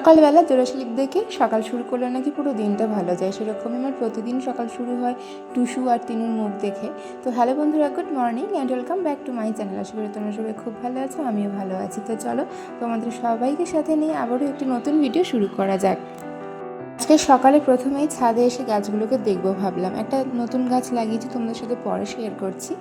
সকালবেলা জোড়াশালিক দেখে সকাল শুরু করলে নাকি পুরো দিনটা ভালো যায়। সেরকমই আমার প্রতিদিন সকাল শুরু হয় টুসু আর তিনুর মুখ দেখে। তো হ্যালো বন্ধুরা, good morning and welcome back to my channel আশা করি তোমরা সবাই খুব ভালো আছো, আমিও ভালো আছি। তো চলো তোমাদের সবাইকে সাথে নিয়ে আবারও একটি নতুন ভিডিও শুরু করা যাক। আজকে সকালে প্রথমেই ছাদে এসে গাছগুলোকে দেখব ভাবলাম। একটা নতুন গাছ লাগিয়েছি, তোমাদের সাথে পরে শেয়ার করছি।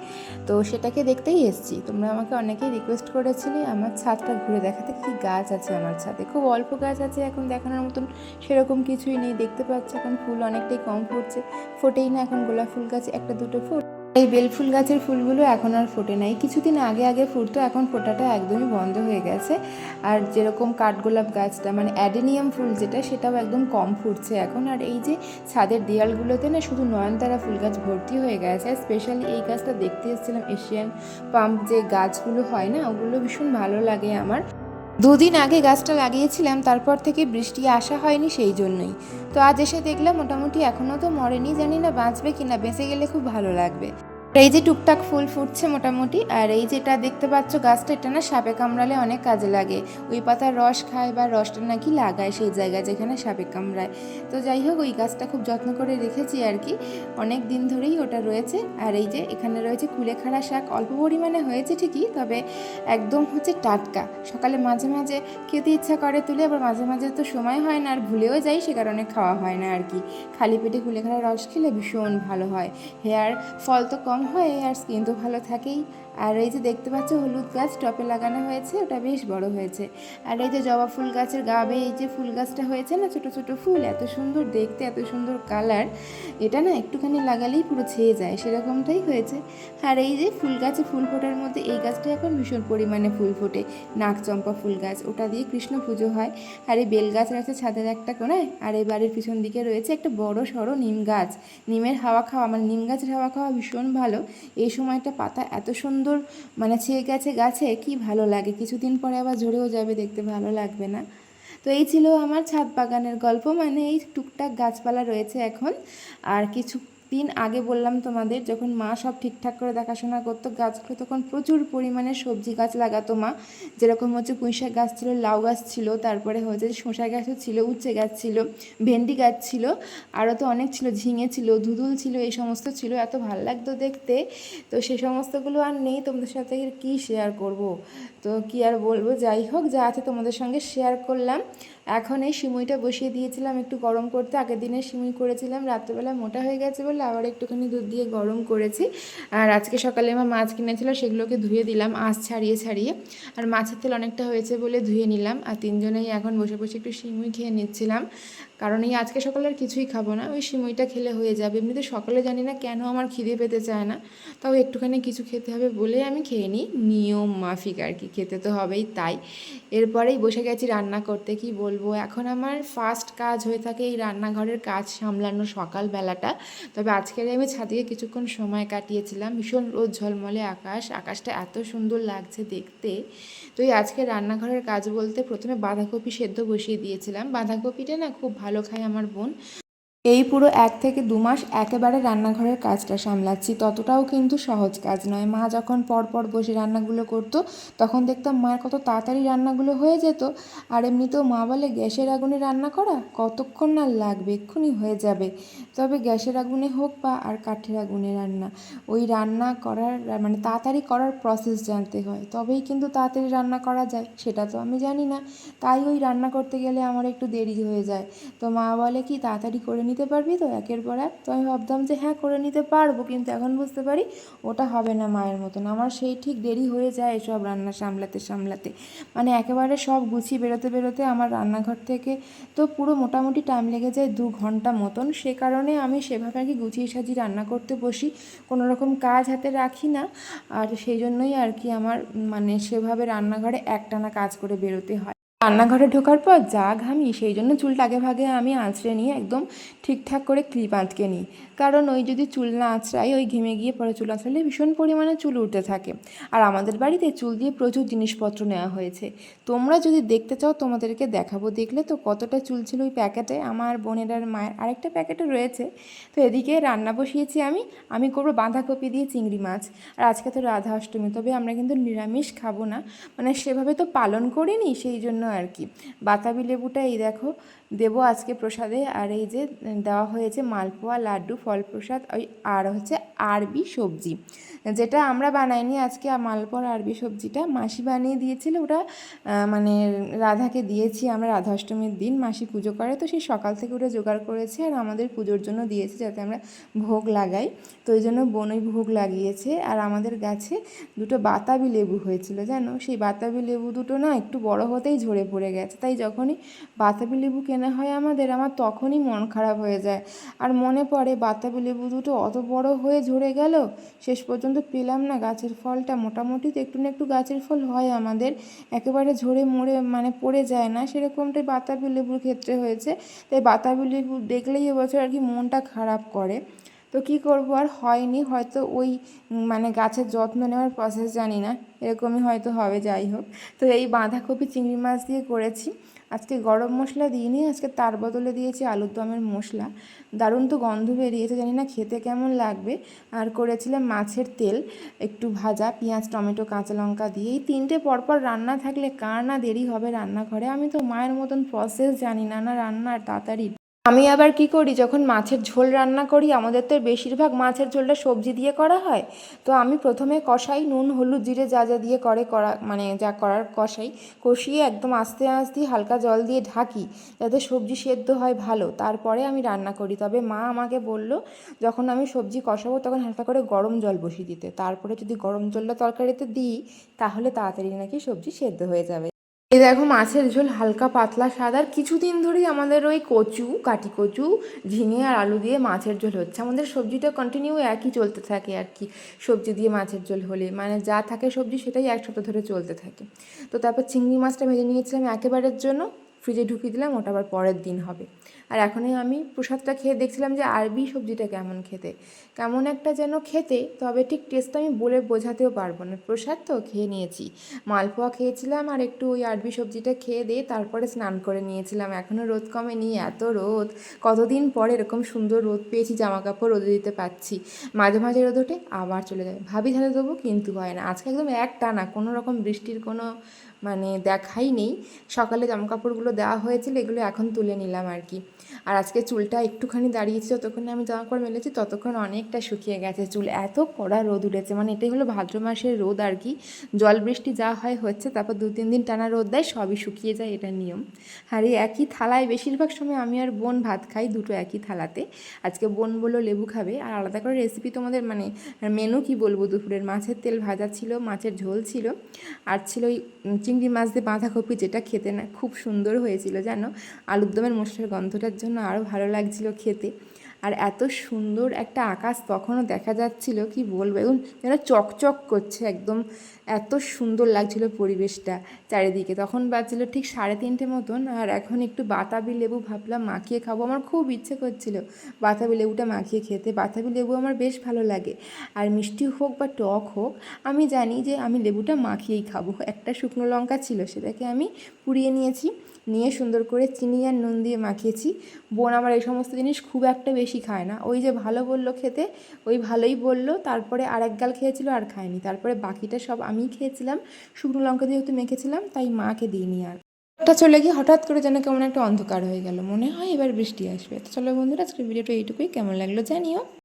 তো সেটাকে দেখতেই এসেছি। তোমরা আমাকে অনেকেই রিকোয়েস্ট করেছিলে আমার ছাদটা ঘুরে দেখাতে, কি গাছ আছে আমার ছাদে? খুব অল্প গাছ আছে এখন দেখানোর মতন সেরকম কিছুই নেই, দেখতে পাচ্ছি এখন ফুল অনেকটাই কম ফুটছে। ফোটেই না এখন গোলাপ ফুল গাছ, একটা দুটো ফুল এই বেলফুল গাছের ফুলগুলো এখন আর ফোটে নাই। কিছুদিন আগে আগে ফুটতো, এখন ফোটাটা একদমই বন্ধ হয়ে গেছে। আর যেরকম কাঠগোলাপ গাছটা মানে অ্যাডেনিয়াম ফুল যেটা, সেটাও একদম কম ফুটছে এখন। আর এই যে ছাদের দেয়ালগুলোতে না শুধু নয়নতারা ফুল গাছ ভর্তি হয়ে গেছে। স্পেশালি এই গাছটা দেখতে এসেছিলাম এশিয়ান পাম্প যে গাছগুলো হয় না, ওগুলো ভীষণ ভালো লাগে আমার। দুদিন আগে গাছটা লাগিয়েছিলাম, তারপর থেকে বৃষ্টি আসা হয়নি সেই জন্যই। তো আজ এসে দেখলাম মোটামুটি এখনও তো মরেনি, জানি না বাঁচবে কিনা, বেঁচে গেলে খুব ভালো লাগবে। এই যে টুকটাক ফুল ফুটছে মোটামুটি, আর এই যেটা দেখতে পাচ্ছ গাছটা, এটা না সাপে কামড়ালে অনেক কাজে লাগে। ওই পাতার রস খায় বা রসটা নাকি লাগায় সেই জায়গায় যেখানে সাপে কামড়ায়। তো যাই হোক, ওই গাছটা খুব যত্ন করে রেখেছি আর কি। অনেক দিন ধরেই ওটা রয়েছে। আর এই যে এখানে রয়েছে কুলেখাড়া শাক, অল্প পরিমাণে হয়েছে ঠিকই, তবে একদম হচ্ছে টাটকা। সকালে মাঝে মাঝে খেতে ইচ্ছা করে তুলে, আবার মাঝে মাঝে তো সময় হয় না, আর ভুলেও যাই, সে কারণে খাওয়া হয় না আর কি। খালি পেটে কুলেখাড়া রস খেলে ভীষণ ভালো হয়। হেয়ার ফল তো কম হয় আর স্কিন তো ভালো থাকেই। আর এই যে দেখতে পাচ্ছ, হলুদ গাছ টপে লাগানো হয়েছে, ওটা বেশ বড় হয়েছে। আর এই যে জবা ফুল গাছের গাবে এই যে ফুল গাছটা হয়েছে না, ছোট ছোট ফুল, এত সুন্দর দেখতে, এত সুন্দর কালার, এটা না একটুখানি লাগালেই পুরো ছেয়ে যায়, সেরকমটাই হয়েছে। আর এই যে ফুল গাছে ফুল ফোটার মধ্যে, এই গাছটা এখন ভীষণ পরিমাণে ফুল ফোটে নাকচম্পা ফুল গাছ, ওটা দিয়ে কৃষ্ণ পুজো হয়। আর এই বেল গাছ রয়েছে ছাদের একটা কোনায়, আর এই বাড়ির পিছন দিকে রয়েছে একটা বড় সড়ো নিম গাছ। নিমের হাওয়া খাওয়া মানে নিম গাছের হাওয়া খাওয়া ভীষণ ভালো, এই সময়টা পাতা এত সুন্দর মানে ছেয়ে গেছে গাছে, কি ভালো লাগে। কিছুদিন পরে আবার ঝরেও যাবে, দেখতে ভালো লাগবে না। তো এই ছিল আমার ছাদ বাগানের গল্প মানে এই টুকটাক গাছপালা রয়েছে এখন। আর কিছু দিন আগে বললাম তোমাদের, যখন মা সব ঠিকঠাক করে দেখাশোনা করতো, গাছগুলো তখন প্রচুর পরিমাণে সবজি গাছ লাগাতো মা। যেরকম হচ্ছে পুঁইশাক গাছ ছিল, লাউ গাছ ছিল, তারপরে হচ্ছে শসা গাছও ছিল, উচ্ছে গাছ ছিল, ভেন্ডি গাছ ছিল, আরও তো অনেক ছিল, ঝিঙে ছিল ধুদুল ছিল, এই সমস্ত ছিল, এত ভালো লাগতো দেখতে। তো সে সমস্তগুলো আর নেই, তোমাদের সাথে কি শেয়ার করব? তো কি আর বলব? যাই হোক, যা আছে তোমাদের সঙ্গে শেয়ার করলাম। এখন এই সিমুইটা বসিয়ে দিয়েছিলাম একটু গরম করতে। আগের দিনে সিমুই করেছিলাম, রাত্রেবেলা মোটা হয়ে গেছে বলে আবার একটুখানি দুধ দিয়ে গরম করেছি। আর আজকে সকালে আমার মাছ কিনেছিল, সেগুলোকে ধুয়ে দিলাম আঁশ ছাড়িয়ে ছাড়িয়ে। আর মাছের তেল অনেকটা হয়েছে বলে ধুয়ে নিলাম। আর তিনজনেই এখন বসে বসে একটু সিমুই খেয়ে নিচ্ছিলাম। কারণ এই আজকে সকালে আর কিছুই খাব না। ওই সিমুইটা খেলে হয়ে যাবে। এমনিতে সকালে জানি না কেন আমার খিদে পেতে চায় না। তাও একটুখানি কিছু খেতে হবে বলে আমি খেয়ে নিই। নিয়ম মাফিক আর কি, খেতে তো হবেই তাই। এরপরেই বসে গেছি রান্না করতে, কি বলব? এখন আমার ফার্স্ট কাজ হয়ে থাকে এই রান্নাঘরের কাজ সামলানো সকালবেলাটা। তবে আজকের আমি ছাদিয়ে কিছুক্ষণ সময় কাটিয়েছিলাম। ভীষণ রোদ ঝলমলে আকাশ। আকাশটা এত সুন্দর লাগছে দেখতে। তো এই আজকে রান্নাঘরের কাজ বলতে প্রথমে বাঁধাকপি সেদ্ধ বসিয়ে দিয়েছিলাম। বাঁধাকপিটা না খুব ভালো খায় আমার বোন। এই পুরো এক থেকে দু মাস একেবারে রান্নাঘরের কাজটা সামলাচ্ছি। ততটাও কিন্তু সহজ কাজ নয়। মা যখন পরপর বসে রান্নাগুলো করতো, তখন দেখতাম মায়ের কত তাড়াতাড়ি রান্নাগুলো হয়ে যেত। আর এমনিতেও মা বলে, গ্যাসের আগুনে রান্না করা কতক্ষণ না লাগবে? এক্ষুনি হয়ে যাবে। তবে গ্যাসের আগুনে হোক বা আর কাঠের আগুনে রান্না, ওই রান্না করার মানে তাড়াতাড়ি করার প্রসেস জানতে হয়। তবেই কিন্তু তাড়াতাড়ি রান্না করা যায়, সেটা তো আমি জানি না। তাই ওই রান্না করতে গেলে আমার একটু দেরি হয়ে যায়। তো মা বলে, কি তাড়াতাড়ি করে নিতে পারবি তো একের পর এক। তো আমি ভাবতাম যে হ্যাঁ করে নিতে পারব, কিন্তু এখন বুঝতে পারি ওটা হবে না মায়ের মতন। আমার সেই ঠিক দেরি হয়ে যায় এসব রান্না সামলাতে সামলাতে। মানে একেবারে সব গুছিয়ে বেরোতে বেরোতে আমার রান্নাঘর থেকে তো পুরো মোটামুটি টাইম লেগে যায় দু ঘণ্টা মতন। সে কারণে আমি সেভাবে আর কি গুছিয়ে সাজিয়ে রান্না করতে বসি। কোনো রকম কাজ হাতে রাখি না। আর সেই জন্যই আর কি আমার মানে সেভাবে রান্নাঘরে একটানা কাজ করে বেরোতে হয়। রান্নাঘরে ঢোকার পর যা ঘামি, সেই জন্য চুলটা আগে ভাগে আমি আঁচড়ে নিয়ে একদম ঠিকঠাক করে ক্লিপ আঁচকে নিই। কারণ ওই যদি চুল না আঁচড়াই, ওই ঘেমে গিয়ে পরে চুল আঁচড়ালে ভীষণ পরিমাণে চুল উঠতে থাকে। আর আমাদের বাড়িতে চুল দিয়ে প্রচুর জিনিসপত্র নেওয়া হয়েছে। তোমরা যদি দেখতে চাও, তোমাদেরকে দেখাবো। দেখলে তো কতটা চুল ছিল ওই প্যাকেটে। আমার বোনের আর মায়ের আরেকটা প্যাকেটে রয়েছে। তো এদিকে রান্না বসিয়েছি আমি। আমি করব বাঁধাকপি দিয়ে চিংড়ি মাছ। আর আজকে তো রাধা অষ্টমী, তবে আমরা কিন্তু নিরামিষ খাব না। মানে সেভাবে তো পালন করিনি, সেই জন্য আর কি। বাতাবি লেবুটা এই দেখো দেবো আজকে প্রসাদে, আর এই যে দেওয়া হয়েছে মালপোয়া, লাড্ডু ফল প্রসাদ ওই আর হচ্ছে আরবি সবজি। যেটা আমরা বানাইনি আজকে মালপোয়া আরবি সবজিটা মাসি বানিয়ে দিয়েছিল। ওটা মানে রাধাকে দিয়েছি আমরা রাধা অষ্টমীর দিন, মাসি পুজো করে। তো সেই সকাল থেকে ওটা জোগাড় করেছে, আর আমাদের পুজোর জন্য দিয়েছে যাতে আমরা ভোগ লাগাই। তো ওই জন্য বনই ভোগ লাগিয়েছে। আর আমাদের গাছে দুটো বাতাবি লেবু হয়েছিল, জানো? সেই বাতাবি লেবু দুটো না একটু বড় হতেই ঝরে পড়ে গেছে। তাই যখনই বাতাবি লেবু কেনা হয় আমাদের, আমার তখনই মন খারাপ হয়ে যায়। আর মনে পড়ে, বাতাবি লেবু দুটো অত বড় হয়ে ঝরে গেল, শেষ পর্যন্ত পেলাম না গাছের ফলটা। মোটামুটি তো একটু না একটু গাছের ফল হয় আমাদের। একেবারে ঝরে মরে মানে পড়ে যায় না, সেরকমটাই বাতাবি লেবুর ক্ষেত্রে হয়েছে। তাই বাতাবি লেবু দেখলেই এবছর আর কি মনটা খারাপ করে। তো কী করব? আর হয়নি। হয়তো ওই মানে গাছের যত্ন নেওয়ার প্রসেস জানি না। এরকমই হয়তো হবে, যাই হোক। তো এই বাঁধাকপি চিংড়ি মাছ দিয়ে করেছি। আজকে গরম মশলা দিইনি, আজকে তার বদলে দিয়েছি আলুর দমের মশলা। দারুণ তো গন্ধ বেরিয়েছে, জানি না খেতে কেমন লাগবে। আর করেছিলাম মাছের তেল, একটু ভাজা, পেঁয়াজ, টমেটো, কাঁচা লঙ্কা দিয়ে। এই তিনটে পরপর রান্না থাকলে কার না দেরি হবে রান্নাঘরে? আমি তো মায়ের মতন প্রসেস জানি না না রান্নার তাড়াতাড়ি আমি আবার কি করি? যখন মাছের ঝোল রান্না করি, আমাদের তো বেশিরভাগ মাছের ঝোলটা সবজি দিয়ে করা হয়। তো আমি প্রথমে কষাই, নুন, হলুদ, জিরে যা যা দিয়ে করে করা মানে যা করার কষাই, কষিয়ে একদম আস্তে আস্তে হালকা জল দিয়ে ঢাকি, যাতে সবজি সেদ্ধ হয় ভালো। তারপরে আমি রান্না করি। তবে মা আমাকে বলল, যখন আমি সবজি কষাবো, তখন হালকা করে গরম জল বসিয়ে দিতে। তারপরে যদি গরম জলটা তরকারিতে দিই, তাহলে তাড়াতাড়ি নাকি সবজি সেদ্ধ হয়ে যাবে। এই দেখো মাছের ঝোল হালকা পাতলা সাদার কিছুদিন ধরেই আমাদের ওই কচু, কাটি কচু, ঝিঙে আর আলু দিয়ে মাছের ঝোল হচ্ছে। আমাদের সবজিটা কন্টিনিউ একই চলতে থাকে আর কি, সবজি দিয়ে মাছের ঝোল হলে। মানে যা থাকে সবজি সেটাই এক সপ্তাহ ধরে চলতে থাকে। তো তারপর চিংড়ি মাছটা ভেজে নিয়েছিলাম একেবারের জন্য ফ্রিজে ঢুকিয়ে দিলাম, ওটা আবার পরের দিন হবে। আর এখনই আমি প্রসাদটা খেয়ে দেখছিলাম যে আরবি সবজিটা কেমন খেতে। কেমন একটা যেন খেতে, তবে ঠিক টেস্ট আমি বলে বোঝাতেও পারব না। প্রসাদ তো খেয়ে নিয়েছি। মালপোয়া খেয়েছিলাম আর একটু ওই আরবি সবজিটা খেয়ে দিয়ে তারপরে স্নান করে নিয়েছিলাম। এখনও রোদ কমেনি, এত রোদ। কতদিন পরে এরকম সুন্দর রোদ পেয়েছি জামা কাপড় রোদে দিতে পারছি। মাঝে মাঝে রোদ ওঠে, আবার চলে যায়। ভাবি ধারে দেবো কিন্তু হয় না। আজকে একদম এক টানা, কোনো রকম বৃষ্টির কোনো মানে দেখাই নেই। সকালে জামা কাপড়গুলো দেওয়া হয়েছিল, এগুলো এখন তুলে নিলাম আর কি। আর আজকে চুলটা একটুখানি দাঁড়িয়েছি যতক্ষণে আমি জামা কাপড় মেলেছি, ততক্ষণ অনেকটা শুকিয়ে গেছে চুল। এত কড়া রোদ উঠেছে মানে এটাই হলো ভাদ্র মাসের রোদ আর কি। জল বৃষ্টি যা হয় হচ্ছে, তারপর দু তিন দিন টানা রোদ দেয়, সবই শুকিয়ে যায় এটা নিয়ম। আর এই একই থালায় বেশিরভাগ সময় আমি আর বোন ভাত খাই দুটো একই থালাতে। আজকে বোন বলল লেবু খাবে, আর আলাদা করে রেসিপি তোমাদের মানে মেনু কি বলব দুপুরের? মাছের তেল ভাজা ছিল, মাছের ঝোল ছিল, আর ছিল ওই চিংড়ি মাছ দিয়ে বাঁধাকপি যেটা খেতে না খুব সুন্দর হয়েছিল, জানো? আলুর দমের মশলার গন্ধটার জন্য আরও ভালো লাগছিল খেতে। আর এত সুন্দর একটা আকাশ তখনও দেখা যাচ্ছিল, কি বলব? এখন যেন চকচক করছে একদম। এত সুন্দর লাগছিল পরিবেশটা চারিদিকে। তখন বাজছিল ঠিক সাড়ে তিনটে মতন, আর এখন একটু বাতাবি লেবু ভাবলাম মাখিয়ে খাব। আমার খুব ইচ্ছে করছিল বাতাবি লেবুটা মাখিয়ে খেতে। বাতাবি লেবু আমার বেশ ভালো লাগে। আর মিষ্টি হোক বা টক হোক, আমি জানি যে আমি লেবুটা মাখিয়েই খাব। একটা শুকনো লঙ্কা ছিল, সেটাকে আমি পুড়িয়ে নিয়েছি, নিয়ে সুন্দর করে চিনি আর নুন দিয়ে মাখিয়েছি। বোন আমার এই সমস্ত জিনিস খুব একটা বেশি খায় না। ওই যে ভালো বলল খেতে, ওই ভালোই বলল। তারপরে আর এক গাল খেয়েছিল আর খায়নি। তারপরে বাকিটা সব আমি খেয়েছিলাম। শুকনো লঙ্কা যেহেতু মেখেছিলাম, তাই মাকে দিইনি আর। ওটা চলে গিয়ে হঠাৎ করে যেন কেমন একটা অন্ধকার হয়ে গেল। মনে হয় এবার বৃষ্টি আসবে। তো চলো বন্ধুরা, আজকের ভিডিওটা এইটুকুই। কেমন লাগল জানিও।